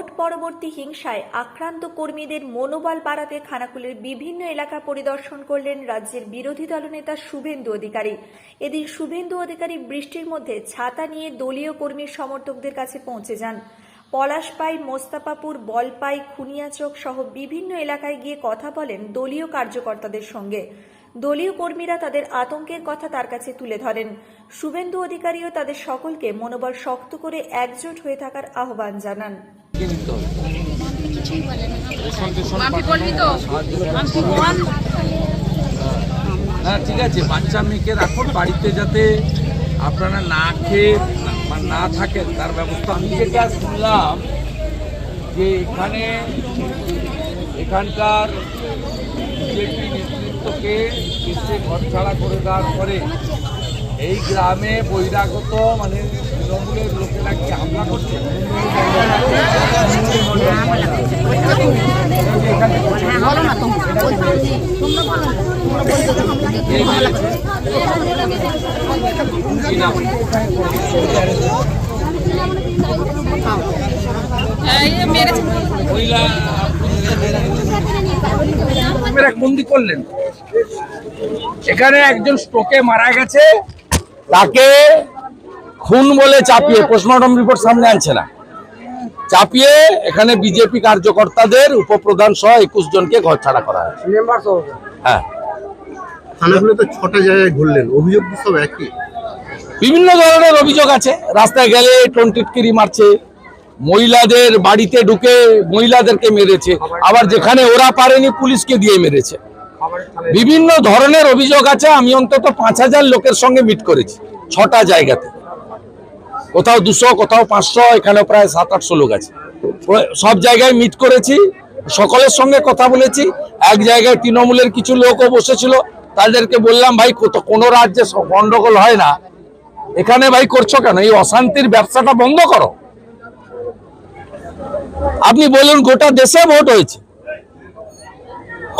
Vote পরবর্তী হিংসায় আক্রান্ত কর্মীদের মনোবল বাড়াতে খানাকুলের বিভিন্ন এলাকা পরিদর্শন করলেন রাজ্যের বিরোধী দলনেতা শুভেন্দু অধিকারী। এদিন শুভেন্দু অধিকারী বৃষ্টির মধ্যে ছাতা নিয়ে দলীয় কর্মীর সমর্থকদের কাছে পৌঁছে যান। পলাশপাই মোস্তাপাপুর বলপাই খুনিয়াচক সহ বিভিন্ন এলাকায় গিয়ে কথা বলেন দলীয় কার্যকর্তাদের সঙ্গে। দলীয় কর্মীরা তাদের আতঙ্কের কথা তার কাছে তুলে ধরেন। শুভেন্দু অধিকারীও তাদের সকলকে মনোবল শক্ত করে একজোট হয়ে থাকার আহ্বান জানান। মাফি করবি তো? মাফি বল না ঠিক আছে বাচ্চা মেয়েকে রাখুন বাড়িতে যাতে আপনারা না খেয়ে না থাকেন তার ব্যবস্থা। আমি যেটা শুনলাম যে এখানে এখানকার বিজেপি নেতৃত্বকে এসে ঘর ছাড়া করে দেওয়ার পরে এই গ্রামে বহিরাগত মানে তৃণমূলের লোকেরা হামলা করছে বন্দি করলেন। এখানে একজন স্ট্রোকে মারা গেছে। তাকে খুন বলে চাপিয়ে পোস্টমর্টম রিপোর্ট সামনে আনছে না। চাপিয়ে এখানে বিজেপি কার্যকর্তাদের উপপ্রধান সহ একুশ জনকে ঘর ছাড়া করা হয় হ্যাঁ। থানাগুলো তো ছটা জায়গায় ঘুরলেন অভিযোগ সব একই। বিভিন্ন ধরনের অভিযোগ আছে। রাস্তায় গেলে টন্টিটকিরি মারছে মহিলাদের বাড়িতে ঢুকে মহিলাদেরকে মেরেছে আবার যেখানে ওরা পারেনি পুলিশকে দিয়ে মেরেছে। বিভিন্ন ধরনের অভিযোগ আছে আমি অন্তত পাঁচ হাজার লোকের সঙ্গে মিট করেছি ছটা জায়গাতে। কোথাও দুশো, কোথাও পাঁচশো, এখানে প্রায় সাত, আটশো লোক আছে। সব জায়গায় মিট করেছি, সকলের সঙ্গে কথা বলেছি। এক জায়গায় তৃণমূলের কিছু লোকও বসেছিল। তাদেরকে বললাম, ভাই কোনো রাজ্যে গন্ডগোল হয় না। এখানে ভাই করছ কেন? এই অশান্তির ব্যবসাটা বন্ধ করো। আপনি বলুন, গোটা দেশে ভোট হয়েছে।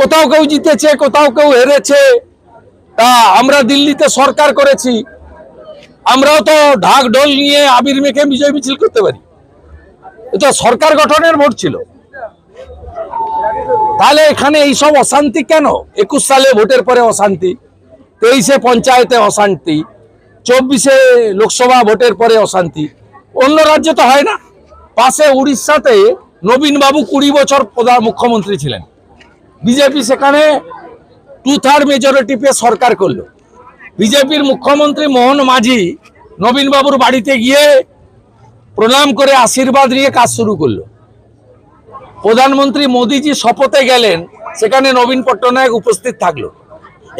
কোথাও কেউ জিতেছে, কোথাও কেউ হেরেছে। তা আমরা দিল্লিতে সরকার করেছি। আমরাও তো ঢাক ঢোল নিয়ে আবির মেখে বিজয় মিছিল করতে পারি। এটা সরকার গঠনের ভোট ছিল। তাহলে এখানে এইসব অশান্তি কেন? একুশ সালে ভোটের পরে অশান্তি, তেইশে পঞ্চায়েতে অশান্তি, চব্বিশে লোকসভা ভোটের পরে অশান্তি। অন্য রাজ্যে তো হয় না। পাশে উড়িষ্যাতে নবীন বাবু কুড়ি বছর প্রধান মুখ্যমন্ত্রী ছিলেন। বিজেপি সেখানে টু থার্ড মেজরিটি পেয়ে সরকার করল। বিজেপির মুখ্যমন্ত্রী মোহন মাঝি নবীনবাবুর বাড়িতে গিয়ে প্রণাম করে আশীর্বাদ নিয়ে কাজ শুরু করল। প্রধানমন্ত্রী মোদিজি শপথে গেলেন, সেখানে নবীন পট্টনায়ক উপস্থিত থাকল।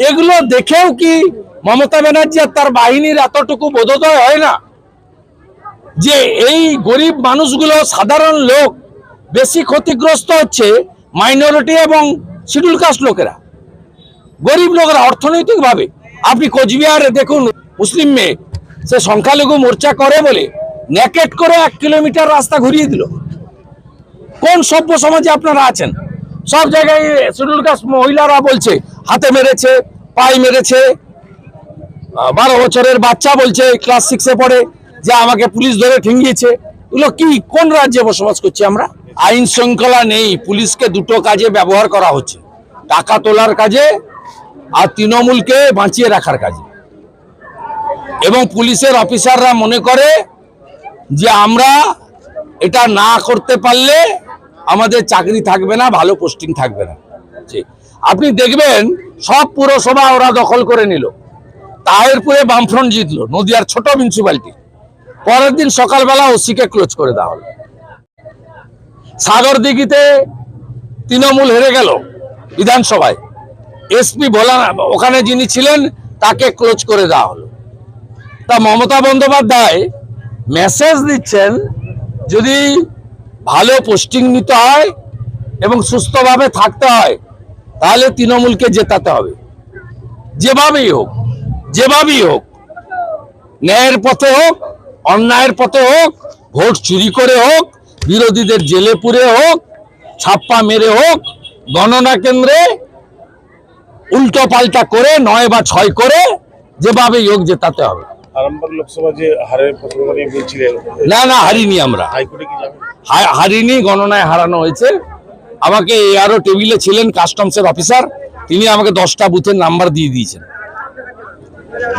এগুলো দেখেও কি মমতা ব্যানার্জি আর তার বাহিনীর এতটুকু বোধোদয় হয় না? যে এই গরিব মানুষগুলো সাধারণ লোক বেশি ক্ষতিগ্রস্ত হচ্ছে মাইনরিটি এবং শিডিউল কাস্ট লোকেরা। গরিব লোকেরা অর্থনৈতিকভাবে আপনি কোচবিহারে দেখুন, মুসলিম মেয়ে, সে সংখ্যালঘু মোর্চা করে বলে ন্যাকেট করে এক কিলোমিটার রাস্তা ঘুরিয়ে দিল। কোন সভ্য সমাজে আপনারা আছেন? সব জায়গায় শিডিউল কাস্ট মহিলারা বলছে, হাতে মেরেছে, পায়ে মেরেছে। বারো বছরের বাচ্চা বলছে, ক্লাস সিক্সে পড়ে, যে আমাকে পুলিশ ধরে ঠেঙ্গিয়েছে। এগুলো কি, কোন রাজ্যে বসবাস করছি আমরা? আইন শৃঙ্খলা নেই, পুলিশকে দুটো কাজে ব্যবহার করা হচ্ছে। টাকা তোলার কাজে আর তৃণমূলকে বাঁচিয়ে রাখার কাজে। এবং পুলিশের অফিসাররা মনে করে যে আমরা এটা না করতে পারলে আমাদের চাকরি থাকবে না, ভালো পোস্টিং থাকবে না। আপনি দেখবেন সব পুরসভা ওরা দখল করে নিল। তাহেরপুরে বামফ্রন্ট জিতলো, নদিয়ার ছোট মিউনিসিপ্যালিটি পরের দিন সকালবেলা ওসিকে ক্লোজ করে দেওয়া হলো। সাগর দিঘিতে তৃণমূল হেরে গেল বিধানসভায়। এসপি ভোলা ওখানে যিনি ছিলেন, তাকে ক্লোজ করে দেওয়া হলো। তা মমতা বন্দ্যোপাধ্যায় মেসেজ দিচ্ছেন, যদি ভালো পোস্টিং নিতে হয় এবং সুস্থভাবে থাকতে হয়, তাহলে তৃণমূলকে জেতাতে হবে। যেভাবেই হোক যেভাবেই হোক, ন্যায়ের পথে হোক, অন্যায়ের পথে হোক, ভোট চুরি করে হোক, বিরোধীদের জেলে পুরে হোক, ছাপ্পা মেরে হোক, গণনা কেন্দ্রে উল্টো পাল্টা করে নয় বা ছয় করে যেভাবে হোক জেতাতে হবে। আরামবাগ লোকসভা যে হারের প্রসঙ্গ বলছিলেন না না হারিনি আমরা। হাইকোর্টে কি যাবেন? হারিনি গণনায় হারানো হয়েছে। আমাকে এআরও টেবিলে ছিলেন কাস্টমসের অফিসার তিনি আমাকে দশটা বুথের নাম্বার দিয়ে দিয়েছেন।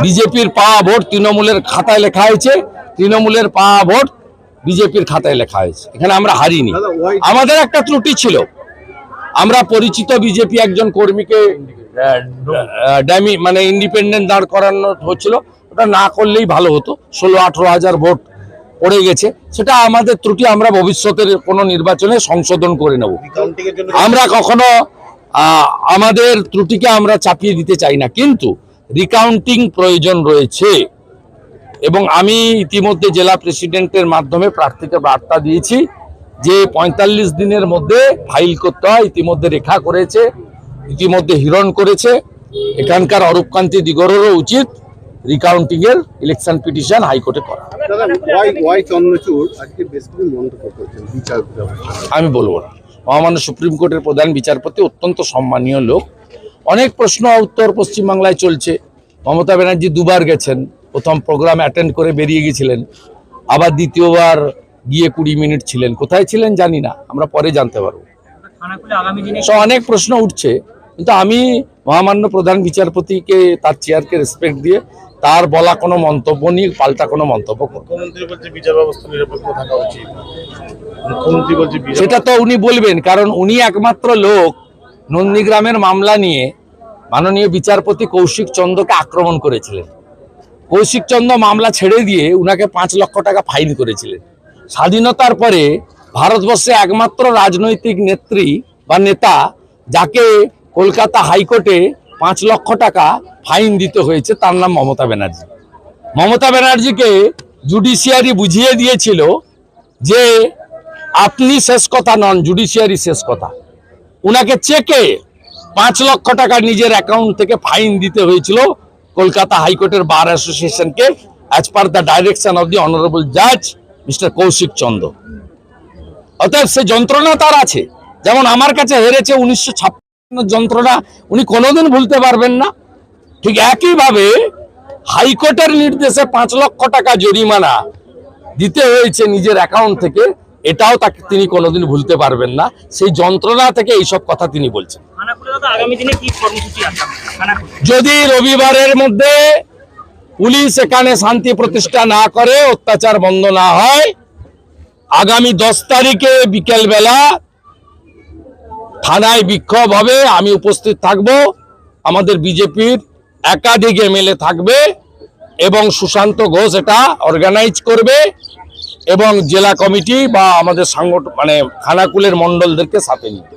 বিজেপির পাওয়া ভোট তৃণমূলের খাতায় লেখা হয়েছে। তৃণমূলের পাওয়া ভোট বিজেপির খাতায় লেখা হয়েছে। এখানে আমরা হারিনি। আমাদের একটা ত্রুটি ছিল। আমরা পরিচিত বিজেপি একজন কর্মীকে ড্যামি মানে ইন্ডিপেন্ডেন্ট দাঁড় করানো হচ্ছিল। ওটা না করলেই ভালো হতো। ষোলো আঠেরো হাজার ভোট পড়ে গেছে। সেটা আমাদের ত্রুটি আমরা ভবিষ্যতের কোনো নির্বাচনে সংশোধন করে নেব। আমরা কখনো আমাদের ত্রুটিকে আমরা চাপিয়ে দিতে চাই না। কিন্তু রিকাউন্টিং প্রয়োজন রয়েছে। এবং আমি ইতিমধ্যে জেলা প্রেসিডেন্টের মাধ্যমে প্রার্থীকে বার্তা দিয়েছি যে পঁয়তাল্লিশ দিনের মধ্যে ফাইল করতে হয়। ইতিমধ্যে রেখা করেছে। ইতিমধ্যে হিরণ করেছে। এখানকার অরূপকান্তি দিগরেরও উচিত রিকাউন্টিং এর ইলেকশন পিটিশন হাইকোর্টে করা। আমি বলব না। মহামান্য সুপ্রিম কোর্টের প্রধান বিচারপতি অত্যন্ত সম্মানীয় লোক। অনেক প্রশ্ন উত্তর পশ্চিমবাংলায় চলছে। মমতা ব্যানার্জি দুবার গেছেন। প্রথম প্রোগ্রাম অ্যাটেন্ড করে বেরিয়ে গেছিলেন। আবার দ্বিতীয়বার গিয়ে কুড়ি মিনিট ছিলেন। কোথায় ছিলেন জানি না। আমরা পরে জানতে পারব। অনেক প্রশ্ন উঠছে কিন্তু আমি মহামান্য প্রধান বিচারপতিকে তার চেয়ারকে রেসপেক্ট দিয়ে তার বলা কোনো মন্তব্য নিয়ে পাল্টা কোনো মন্তব্য করব মুখ্যমন্ত্রী বলছে বিচার ব্যবস্থা নিরপেক্ষ থাকা উচিত। মুখ্যমন্ত্রী বলছে সেটা তো উনি বলবেন কারণ উনি একমাত্র লোক নন্দীগ্রামের মামলা নিয়ে মাননীয় বিচারপতি কৌশিক চন্দ্রকে আক্রমণ করেছিলেন। কৌশিক চন্দ্র মামলা ছেড়ে দিয়ে উনাকে পাঁচ লক্ষ টাকা ফাইন করেছিলেন। স্বাধীনতার পরে ভারতবর্ষে একমাত্র রাজনৈতিক নেত্রী বা নেতা যাকে কলকাতা হাইকোর্টে পাঁচ লক্ষ টাকা ফাইন দিতে হয়েছে, তার নাম মমতা ব্যানার্জি। মমতা ব্যানার্জিকে জুডিশিয়ারি বুঝিয়ে দিয়েছিল যে আপনি শেষ কথা নন, জুডিশিয়ারি শেষ কথা। উনাকে চেকে পাঁচ লক্ষ টাকা নিজের অ্যাকাউন্ট থেকে ফাইন দিতে হয়েছিল কলকাতা হাইকোর্টের bar অ্যাসোসিয়েশনকে as per the direction of the honourable জাজ মিস্টার কৌশিক চন্দ্র। অতএব সে যন্ত্রণা তার আছে। যেমন আমার কাছে হেরেছে উনিশশো ছাপ্পান্ন যন্ত্রণা উনি কোনোদিন ভুলতে পারবেন না। ঠিক একইভাবে হাইকোর্টের নির্দেশে পাঁচ লক্ষ টাকা জরিমানা দিতে হয়েছে নিজের অ্যাকাউন্ট থেকে এটাও তাকে তিনি কোনোদিন ভুলতে পারবেন না। সেই যন্ত্রণা থেকে এইসব কথা তিনি বলছেন। যদি রবিবারের মধ্যে পুলিশ এখানে শান্তি প্রতিষ্ঠা না করে অত্যাচার বন্ধ না হয় আগামী দশ তারিখে বিকেলবেলা থানায় বিক্ষোভ হবে, আমি উপস্থিত থাকব। আমাদের বিজেপির একাধিক এমএলএ থাকবে এবং সুশান্ত ঘোষ এটা অর্গানাইজ করবে এবং জেলা কমিটি বা আমাদের সাংগঠ মানে খানাকুলের মণ্ডলদেরকে সাথে নিবে।